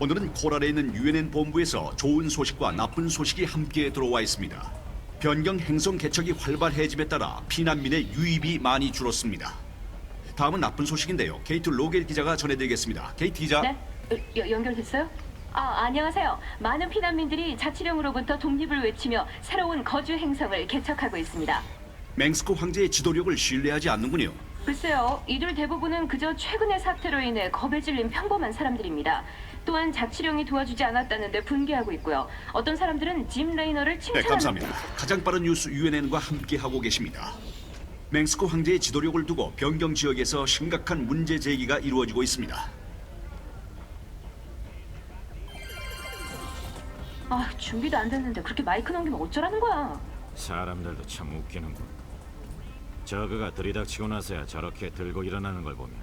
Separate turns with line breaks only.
오늘은 코랄에 있는 유엔엔 본부에서 좋은 소식과 나쁜 소식이 함께 들어와 있습니다. 변경 행성 개척이 활발해짐에 따라 피난민의 유입이 많이 줄었습니다. 다음은 나쁜 소식인데요. 케이트 로겔 기자가 전해드리겠습니다. 케이트 기자.
네? 어, 여, 연결됐어요? 아, 안녕하세요. 많은 피난민들이 자치령으로부터 독립을 외치며 새로운 거주 행성을 개척하고 있습니다.
맹스코 황제의 지도력을 신뢰하지 않는군요.
글쎄요, 이들 대부분은 그저 최근의 사태로 인해 겁에 질린 평범한 사람들입니다. 또한 자치령이 도와주지 않았다는데 분개하고 있고요. 어떤 사람들은 짐 레이너를
네,
칭찬하는
감사합니다. 가장 빠른 뉴스 UNN과 함께 하고 계십니다. 맹스코 황제의 지도력을 두고 변경 지역에서 심각한 문제 제기가 이루어지고 있습니다.
아, 준비도 안 됐는데 그렇게 마이크 넘기면 어쩌라는 거야?
사람들도 참 웃기는군. 저그가 들이닥치고 나서야 저렇게 들고 일어나는 걸 보면